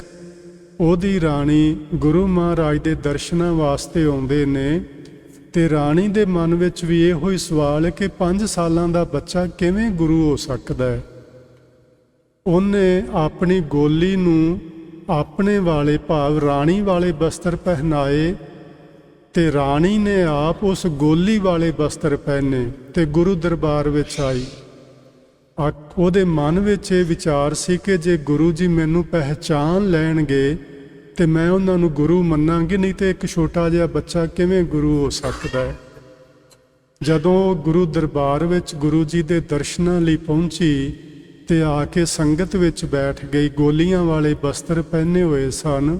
ਉਹਦੀ ਰਾਣੀ ਗੁਰੂ ਮਹਾਰਾਜ ਦੇ ਦਰਸ਼ਨਾਂ ਵਾਸਤੇ ਆਉਂਦੇ ਨੇ ਤੇ ਰਾਣੀ ਦੇ ਮਨ ਵਿੱਚ ਵੀ ਇਹੋ ਹੀ ਸਵਾਲ ਹੈ ਕਿ 5 ਸਾਲਾਂ ਦਾ ਬੱਚਾ ਕਿਵੇਂ ਗੁਰੂ ਹੋ ਸਕਦਾ ਹੈ? ਉਹਨੇ ਆਪਣੀ ਗੋਲੀ ਨੂੰ ਆਪਣੇ ਵਾਲੇ ਭਾਵ ਰਾਣੀ ਵਾਲੇ ਬਸਤਰ ਪਹਿਨਾਏ ਤੇ ਰਾਣੀ ਨੇ ਆਪ ਉਸ ਗੋਲੀ ਵਾਲੇ ਬਸਤਰ ਪਹਿਨੇ ਤੇ ਗੁਰੂ ਦਰਬਾਰ ਵਿੱਚ ਆਈ। ਉਹਦੇ ਮਨ ਵਿੱਚ ਇਹ ਵਿਚਾਰ ਸੀ ਕਿ ਜੇ ਗੁਰੂ ਜੀ ਮੈਨੂੰ ਪਹਿਚਾਨ ਲੈਣਗੇ ਤੇ ਮੈਂ ਉਹਨਾਂ ਨੂੰ ਗੁਰੂ ਮੰਨਾਂਗੀ, ਨਹੀਂ ਤੇ ਇੱਕ ਛੋਟਾ ਜਿਹਾ ਬੱਚਾ ਕਿਵੇਂ ਗੁਰੂ ਹੋ ਸਕਦਾ ਹੈ? ਜਦੋਂ ਉਹ ਗੁਰੂ ਦਰਬਾਰ ਵਿੱਚ ਗੁਰੂ ਜੀ ਦੇ ਦਰਸ਼ਨਾਂ ਲਈ ਪਹੁੰਚੀ ਤੇ ਆ ਕੇ ਸੰਗਤ ਵਿੱਚ ਬੈਠ ਗਈ, ਗੋਲੀਆਂ ਵਾਲੇ ਬਸਤਰ ਪਹਿਨੇ ਹੋਏ ਸਨ,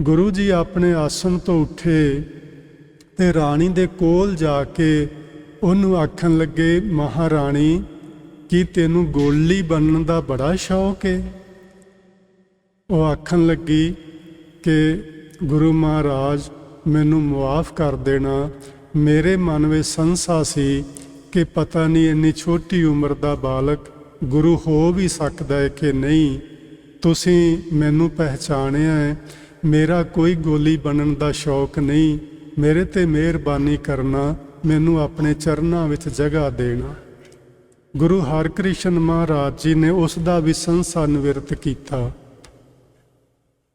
ਗੁਰੂ ਜੀ ਆਪਣੇ ਆਸਣ ਤੋਂ ਉੱਠੇ ਤੇ ਰਾਣੀ ਦੇ ਕੋਲ ਜਾ ਕੇ ਉਹਨੂੰ ਆਖਣ ਲੱਗੇ, ਮਹਾਰਾਣੀ ਕੀ ਤੈਨੂੰ ਗੋਲੀ ਬਣਨ ਦਾ ਬੜਾ ਸ਼ੌਕ ਏ। ਉਹ ਆਖਣ ਲੱਗੀ ਕਿ, ਗੁਰੂ ਮਹਾਰਾਜ, ਮੈਨੂੰ ਮੁਆਫ ਕਰ ਦੇਣਾ। ਮੇਰੇ ਮਨ ਵਿੱਚ ਸੰਸਾ ਸੀ ਕਿ ਪਤਾ ਨਹੀਂ ਇੰਨੀ ਛੋਟੀ ਉਮਰ ਦਾ ਬਾਲਕ ਗੁਰੂ ਹੋ ਵੀ ਸਕਦਾ ਹੈ ਕਿ ਨਹੀਂ। ਤੁਸੀਂ ਮੈਨੂੰ ਪਹਿਚਾਣਿਆ ਹੈ ਮੇਰਾ ਕੋਈ ਗੋਲੀ ਬਣਨ ਦਾ ਸ਼ੌਕ ਨਹੀਂ। ਮੇਰੇ ਤੇ ਮਿਹਰਬਾਨੀ ਕਰਨਾ। ਮੈਨੂੰ ਆਪਣੇ ਚਰਨਾਂ ਵਿੱਚ ਜਗ੍ਹਾ ਦੇਣਾ। ਗੁਰੂ ਹਰਕ੍ਰਿਸ਼ਨ ਮਹਾਰਾਜ ਜੀ ਨੇ ਉਸ ਦਾ ਵੀ ਸੰਸਨ ਵਿਰਤ ਕੀਤਾ।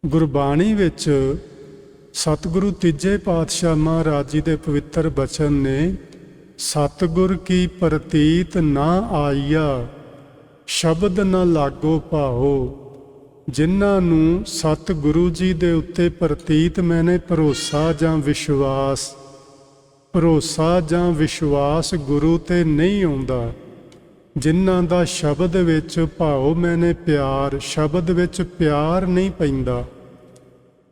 ਗੁਰਬਾਣੀ ਵਿੱਚ ਸਤਿਗੁਰੂ ਤੀਜੇ ਪਾਤਸ਼ਾਹ ਮਹਾਰਾਜ ਜੀ ਦੇ ਪਵਿੱਤਰ ਬਚਨ ਨੇ, ਸਤਿਗੁਰ ਕੀ ਪ੍ਰਤੀਤ ਨਾ ਆਈਆ, ਸ਼ਬਦ ਨਾ ਲਾਗੋ ਭਾਓ ਜਿਨ੍ਹਾਂ ਨੂੰ ਸਤਿਗੁਰੂ ਜੀ ਦੇ ਉੱਤੇ ਪ੍ਰਤੀਤ ਮੈਨੇ ਭਰੋਸਾ ਜਾਂ ਵਿਸ਼ਵਾਸ, ਭਰੋਸਾ ਜਾਂ ਵਿਸ਼ਵਾਸ ਗੁਰੂ ਤੇ ਨਹੀਂ ਆਉਂਦਾ। ਜਿਨ੍ਹਾਂ ਦਾ ਸ਼ਬਦ ਵਿੱਚ ਭਾਉ ਮੈਨੇ ਪਿਆਰ, ਸ਼ਬਦ ਵਿੱਚ ਪਿਆਰ ਨਹੀਂ ਪੈਂਦਾ।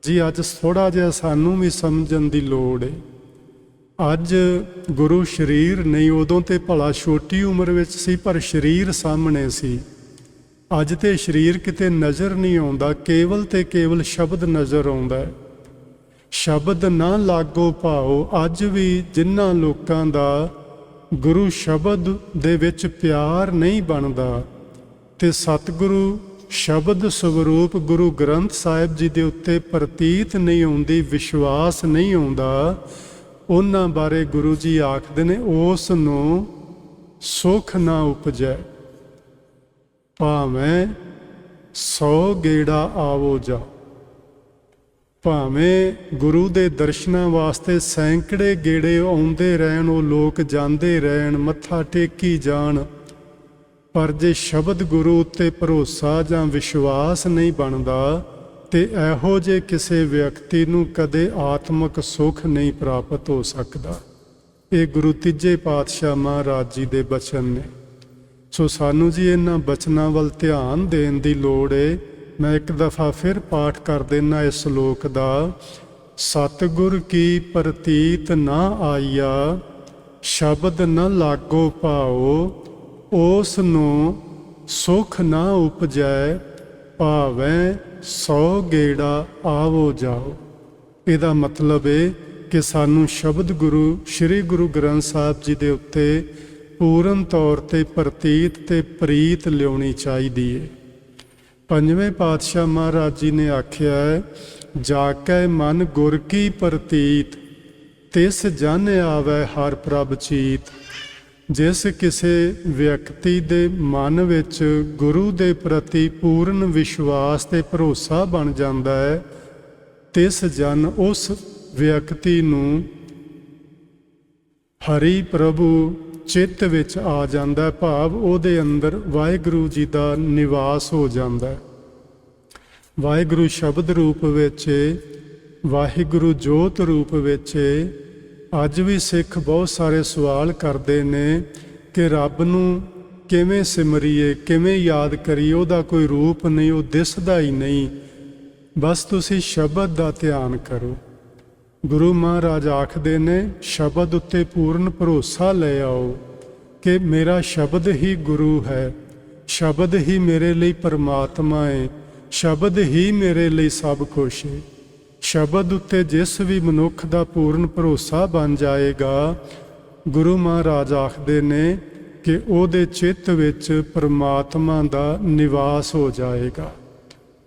ਜੀ ਅੱਜ ਥੋੜਾ ਜਿਹਾ ਸਾਨੂੰ ਵੀ ਸਮਝਣ ਦੀ ਲੋੜ ਹੈ ਅੱਜ ਗੁਰੂ ਸ਼ਰੀਰ ਨਹੀਂ, ਉਦੋਂ ਤੇ ਭਲਾ ਛੋਟੀ ਉਮਰ ਵਿੱਚ ਸੀ, ਪਰ ਸ਼ਰੀਰ ਸਾਹਮਣੇ ਸੀ। ਅੱਜ ਤੇ ਸ਼ਰੀਰ ਕਿਤੇ ਨਜ਼ਰ ਨਹੀਂ ਆਉਂਦਾ, ਕੇਵਲ ਤੇ ਕੇਵਲ ਸ਼ਬਦ ਨਜ਼ਰ ਆਉਂਦਾ ਹੈ ਸ਼ਬਦ ਨਾ ਲਾਗੋ ਭਾਓ ਅੱਜ ਵੀ ਜਿਨ੍ਹਾਂ ਲੋਕਾਂ ਦਾ ਗੁਰੂ ਸ਼ਬਦ ਦੇ ਵਿੱਚ ਪਿਆਰ ਨਹੀਂ ਬਣਦਾ ਤੇ ਸਤਿਗੁਰੂ ਸ਼ਬਦ ਸਵਰੂਪ ਗੁਰੂ ਗ੍ਰੰਥ ਸਾਹਿਬ ਜੀ ਦੇ ਉੱਤੇ ਪ੍ਰਤੀਤ ਨਹੀਂ ਆਉਂਦੀ ਵਿਸ਼ਵਾਸ ਨਹੀਂ ਆਉਂਦਾ ਉਹਨਾਂ ਬਾਰੇ ਗੁਰੂ ਜੀ ਆਖਦੇ ਨੇ, ਉਸ ਨੂੰ ਸੁਖ ਨਾ ਉਪਜੈ, ਭਾਵੇਂ ਸੌ ਗੇੜਾ ਆਵੋ ਜਾ। ਭਾਵੇਂ ਗੁਰੂ ਦੇ ਦਰਸ਼ਨਾਂ ਵਾਸਤੇ ਸੈਂਕੜੇ ਗੇੜੇ ਆਉਂਦੇ ਰਹਿਣ, ਉਹ ਲੋਕ ਜਾਂਦੇ ਰਹਿਣ, ਮੱਥਾ ਟੇਕੀ ਜਾਣ। ਪਰ ਜੇ ਸ਼ਬਦ ਗੁਰੂ ਉੱਤੇ ਭਰੋਸਾ ਜਾਂ ਵਿਸ਼ਵਾਸ ਨਹੀਂ ਬਣਦਾ, ਤੇ ਇਹੋ ਜੇ ਕਿਸੇ ਵਿਅਕਤੀ ਨੂੰ ਕਦੇ ਆਤਮਿਕ ਸੁਖ ਨਹੀਂ ਪ੍ਰਾਪਤ ਹੋ ਸਕਦਾ। ਇਹ ਗੁਰੂ ਤੀਜੇ ਪਾਤਸ਼ਾਹ ਮਹਾਰਾਜ ਜੀ ਦੇ ਬਚਨ ਨੇ। ਸੋ ਸਾਨੂੰ ਜੀ ਇਹਨਾਂ ਬਚਨਾਂ ਵੱਲ ਧਿਆਨ ਦੇਣ ਦੀ ਲੋੜ ਏ। ਮੈਂ ਇੱਕ ਦਫਾ ਫਿਰ ਪਾਠ ਕਰ ਦੇਣਾ ਇਸ ਸ਼ਲੋਕ ਦਾ, ਸਤਿਗੁਰ ਕੀ ਪ੍ਰਤੀਤ ਨਾ ਆਈਆ ਸ਼ਬਦ ਨ ਲਾਗੋ ਪਾਓ ਉਸ ਨੂੰ ਸੁਖ ਨਾ ਉਪਜੈ, ਭਾਵੇਂ ਸੌ ਗੇੜਾ ਆਵੋ ਜਾਓ। ਇਹਦਾ ਮਤਲਬ ਏ ਕਿ ਸਾਨੂੰ ਸ਼ਬਦ ਗੁਰੂ, ਸ੍ਰੀ ਗੁਰੂ ਗ੍ਰੰਥ ਸਾਹਿਬ ਜੀ ਦੇ ਉੱਤੇ ਪੂਰਨ ਤੌਰ ਤੇ ਪ੍ਰਤੀਤ ਤੇ ਪ੍ਰੀਤ ਲਿਆਉਣੀ ਚਾਹੀਦੀ ਹੈ ਪੰਜਵੇਂ ਪਾਤਸ਼ਾਹ ਮਹਾਰਾਜ ਜੀ ਨੇ ਆਖਿਆ ਹੈ ਜਾ ਕੈ ਮਨ ਗੁਰ ਕੀ ਪ੍ਰਤੀਤ, ਤਿਸ ਜਨ ਆਵੇ ਹਰ ਪ੍ਰਭ ਚੀਤ। ਜਿਸ ਕਿਸੇ ਵਿਅਕਤੀ ਦੇ ਮਨ ਵਿੱਚ ਗੁਰੂ ਦੇ ਪ੍ਰਤੀ ਪੂਰਨ ਵਿਸ਼ਵਾਸ ਤੇ ਭਰੋਸਾ ਬਣ ਜਾਂਦਾ ਹੈ, ਤਿਸ ਜਨ ਉਸ ਵਿਅਕਤੀ ਨੂੰ, ਹਰੀ ਪ੍ਰਭੂ ਚਿੱਤ ਵਿੱਚ ਆ ਜਾਂਦਾ ਭਾਵ ਉਹਦੇ ਅੰਦਰ ਵਾਹਿਗੁਰੂ ਜੀ ਦਾ ਨਿਵਾਸ ਹੋ ਜਾਂਦਾ ਵਾਹਿਗੁਰੂ ਸ਼ਬਦ ਰੂਪ ਵਿੱਚ ਵਾਹਿਗੁਰੂ ਜੋਤ ਰੂਪ ਵਿੱਚ ਅੱਜ ਵੀ ਸਿੱਖ ਬਹੁਤ ਸਾਰੇ ਸਵਾਲ ਕਰਦੇ ਨੇ ਕਿ ਰੱਬ ਨੂੰ ਕਿਵੇਂ ਸਿਮਰੀਏ, ਕਿਵੇਂ ਯਾਦ ਕਰੀਏ, ਉਹਦਾ ਕੋਈ ਰੂਪ ਨਹੀਂ, ਉਹ ਦਿਸਦਾ ਹੀ ਨਹੀਂ। ਬਸ ਤੁਸੀਂ ਸ਼ਬਦ ਦਾ ਧਿਆਨ ਕਰੋ। ਗੁਰੂ ਮਹਾਰਾਜ ਆਖਦੇ ਨੇ, ਸ਼ਬਦ ਉੱਤੇ ਪੂਰਨ ਭਰੋਸਾ ਲੈ ਆਓ ਕਿ ਮੇਰਾ ਸ਼ਬਦ ਹੀ ਗੁਰੂ ਹੈ। ਸ਼ਬਦ ਹੀ ਮੇਰੇ ਲਈ ਪਰਮਾਤਮਾ ਹੈ ਸ਼ਬਦ ਹੀ ਮੇਰੇ ਲਈ ਸਭ ਕੁਝ ਹੈ ਸ਼ਬਦ ਉੱਤੇ ਜਿਸ ਵੀ ਮਨੁੱਖ ਦਾ ਪੂਰਨ ਭਰੋਸਾ ਬਣ ਜਾਏਗਾ, ਗੁਰੂ ਮਹਾਰਾਜ ਆਖਦੇ ਨੇ ਕਿ ਉਹਦੇ ਚਿੱਤ ਵਿੱਚ ਪਰਮਾਤਮਾ ਦਾ ਨਿਵਾਸ ਹੋ ਜਾਏਗਾ।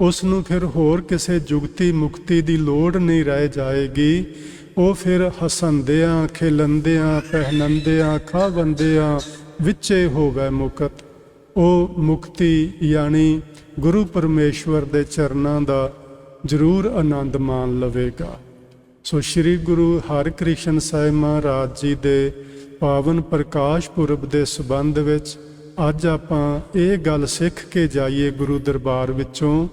ਉਸ ਨੂੰ ਫਿਰ ਹੋਰ ਕਿਸੇ ਜੁਗਤੀ ਮੁਕਤੀ ਦੀ ਲੋੜ ਨਹੀਂ ਰਹਿ ਜਾਏਗੀ। ਉਹ ਫਿਰ ਹਸੰਦਿਆਂ ਖਿਲੰਦਿਆਂ ਪਹਿਨੰਦਿਆਂ ਖਾਵੰਦਿਆਂ ਵਿੱਚੇ ਹੋਵੇ ਮੁਕਤ। ਉਹ ਮੁਕਤੀ ਯਾਨੀ ਗੁਰੂ ਪਰਮੇਸ਼ਵਰ ਦੇ ਚਰਨਾਂ ਦਾ ਜ਼ਰੂਰ ਆਨੰਦ ਮਾਣ ਲਵੇਗਾ। ਸੋ ਸ੍ਰੀ ਗੁਰੂ ਹਰਿਕ੍ਰਿਸ਼ਨ ਸਾਹਿਬ ਮਹਾਰਾਜ ਜੀ ਦੇ ਪਾਵਨ ਪ੍ਰਕਾਸ਼ ਪੁਰਬ ਦੇ ਸਬੰਧ ਵਿੱਚ ਅੱਜ ਆਪਾਂ ਇਹ ਗੱਲ ਸਿੱਖ ਕੇ ਜਾਈਏ ਗੁਰੂ ਦਰਬਾਰ ਵਿੱਚੋਂ।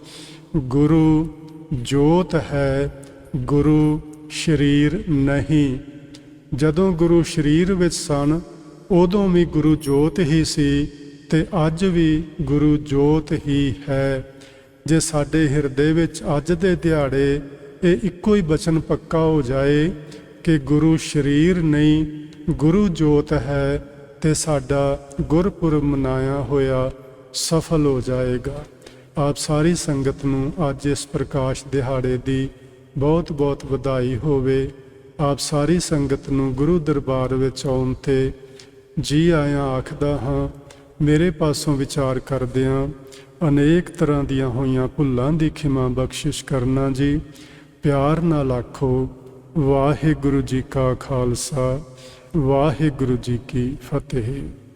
ਗੁਰੂ ਜੋਤ ਹੈ, ਗੁਰੂ ਸ਼ਰੀਰ ਨਹੀਂ। ਜਦੋਂ ਗੁਰੂ ਸ਼ਰੀਰ ਵਿੱਚ ਸਨ, ਉਦੋਂ ਵੀ ਗੁਰੂ ਜੋਤ ਹੀ ਸੀ ਤੇ ਅੱਜ ਵੀ ਗੁਰੂ ਜੋਤ ਹੀ ਹੈ। ਜੇ ਸਾਡੇ ਹਿਰਦੇ ਵਿੱਚ ਅੱਜ ਦੇ ਦਿਹਾੜੇ ਇਹ ਇੱਕੋ ਹੀ ਬਚਨ ਪੱਕਾ ਹੋ ਜਾਏ ਕਿ ਗੁਰੂ ਸ਼ਰੀਰ ਨਹੀਂ, ਗੁਰੂ ਜੋਤ ਹੈ ਤੇ ਸਾਡਾ ਗੁਰਪੁਰਬ ਮਨਾਇਆ ਹੋਇਆ ਸਫਲ ਹੋ ਜਾਏਗਾ। ਆਪ ਸਾਰੀ ਸੰਗਤ ਨੂੰ ਅੱਜ ਇਸ ਪ੍ਰਕਾਸ਼ ਦਿਹਾੜੇ ਦੀ ਬਹੁਤ ਬਹੁਤ ਵਧਾਈ ਹੋਵੇ। ਆਪ ਸਾਰੀ ਸੰਗਤ ਨੂੰ ਗੁਰੂ ਦਰਬਾਰ ਵਿੱਚ ਆਉਣ ਤੇ ਜੀ ਆਇਆਂ ਆਖਦਾ ਹਾਂ, ਮੇਰੇ ਪਾਸੋਂ ਵਿਚਾਰ ਕਰਦਿਆਂ ਅਨੇਕ ਤਰ੍ਹਾਂ ਦੀਆਂ ਹੋਈਆਂ ਭੁੱਲਾਂ ਦੀ ਖਿਮਾ ਬਖਸ਼ਿਸ਼ ਕਰਨਾ ਜੀ। ਪਿਆਰ ਨਾਲ ਆਖੋ, ਵਾਹਿਗੁਰੂ ਜੀ ਕਾ ਖਾਲਸਾ। ਵਾਹਿਗੁਰੂ ਜੀ ਕੀ ਫਤਿਹ।